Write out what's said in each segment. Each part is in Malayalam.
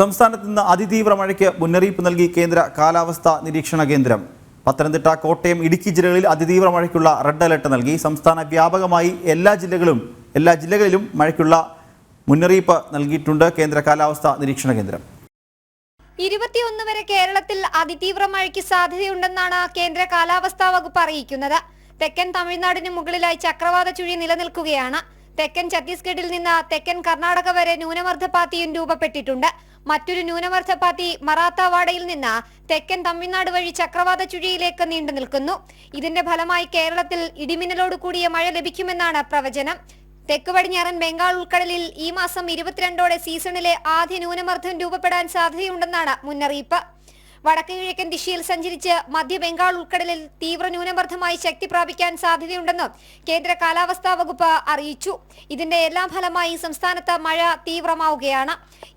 സംസ്ഥാനത്ത് നിന്ന് അതിതീവ്ര മഴയ്ക്ക് മുന്നറിയിപ്പ് നൽകി കേന്ദ്ര കാലാവസ്ഥാ നിരീക്ഷണ കേന്ദ്രം. പത്തനംതിട്ട കോട്ടയം ഇടുക്കി ജില്ലകളിൽ അതിതീവ്ര മഴയ്ക്കുള്ള റെഡ് അലർട്ട് നൽകി. സംസ്ഥാന വ്യാപകമായി എല്ലാ ജില്ലകളും എല്ലാ ജില്ലകളിലും മഴയ്ക്കുള്ള മുന്നറിയിപ്പ് നൽകിയിട്ടുണ്ട് കേന്ദ്ര കാലാവസ്ഥാ നിരീക്ഷണ കേന്ദ്രം. ഇരുപത്തിയൊന്ന് വരെ കേരളത്തിൽ അതിതീവ്ര മഴയ്ക്ക് സാധ്യതയുണ്ടെന്നാണ് കേന്ദ്ര കാലാവസ്ഥാ വകുപ്പ് അറിയിക്കുന്നത്. തെക്കൻ തമിഴ്നാടിന് മുകളിലായി ചക്രവാത ചുഴി നിലനിൽക്കുകയാണ്. തെക്കൻ ഛത്തീസ്ഗഡിൽ നിന്ന് തെക്കൻ കർണാടക വരെ ന്യൂനമർദ്ദപാത്തിയും രൂപപ്പെട്ടിട്ടുണ്ട്. മറ്റൊരു ന്യൂനമർദ്ദപാത്തി മറാത്തവാഡയിൽ നിന്ന് തെക്കൻ തമിഴ്നാട് വഴി ചക്രവാത ചുഴിയിലേക്ക് നീണ്ടു നിൽക്കുന്നു. ഇതിന്റെ ഫലമായി കേരളത്തിൽ ഇടിമിന്നലോട് കൂടിയ മഴ ലഭിക്കുമെന്നാണ് പ്രവചനം. തെക്ക് പടിഞ്ഞാറൻ ബംഗാൾ ഉൾക്കടലിൽ ഈ മാസം ഇരുപത്തിരണ്ടോടെ സീസണിലെ ആദ്യ ന്യൂനമർദ്ദം രൂപപ്പെടാൻ സാധ്യതയുണ്ടെന്നാണ് മുന്നറിയിപ്പ്. വടക്ക് കിഴക്കൻ ദിശയിൽ സഞ്ചരിച്ച് മധ്യ ബംഗാൾ ഉൾക്കടലിൽ തീവ്ര ന്യൂനമർദ്ദമായി ശക്തി പ്രാപിക്കാൻ സാധ്യതയുണ്ടെന്ന് കേന്ദ്ര കാലാവസ്ഥാ വകുപ്പ് അറിയിച്ചു. ഇതിന്റെ എല്ലാ ഫലമായി സംസ്ഥാനത്ത് മഴ തീവ്രമാവുകയാണ്.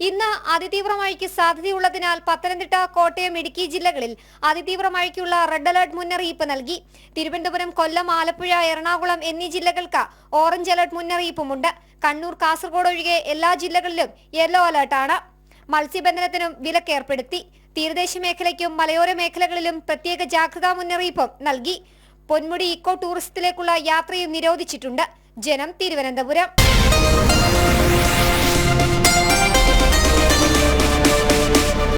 ഇന്ന് അതിതീവ്ര മഴയ്ക്ക് സാധ്യതയുള്ളതിനാൽ പത്തനംതിട്ട കോട്ടയം ഇടുക്കി ജില്ലകളിൽ അതിതീവ്ര മഴയ്ക്കുള്ള റെഡ് അലർട്ട് മുന്നറിയിപ്പ് നൽകി. തിരുവനന്തപുരം കൊല്ലം ആലപ്പുഴ എറണാകുളം എന്നീ ജില്ലകൾക്ക് ഓറഞ്ച് അലർട്ട് മുന്നറിയിപ്പുമുണ്ട്. കണ്ണൂർ കാസർഗോഡ് ഒഴികെ എല്ലാ ജില്ലകളിലും യെല്ലോ അലർട്ടാണ്. മത്സ്യബന്ധനത്തിനും വിലക്കേർപ്പെടുത്തി. തീരദേശ മേഖലയ്ക്കും മലയോര മേഖലകളിലും പ്രത്യേക ജാഗ്രതാ മുന്നറിയിപ്പും നൽകി. പൊന്മുടി ഇക്കോ ടൂറിസത്തിലേക്കുള്ള യാത്രയും നിരോധിച്ചിട്ടുണ്ട്. ജനം തിരുവനന്തപുരം.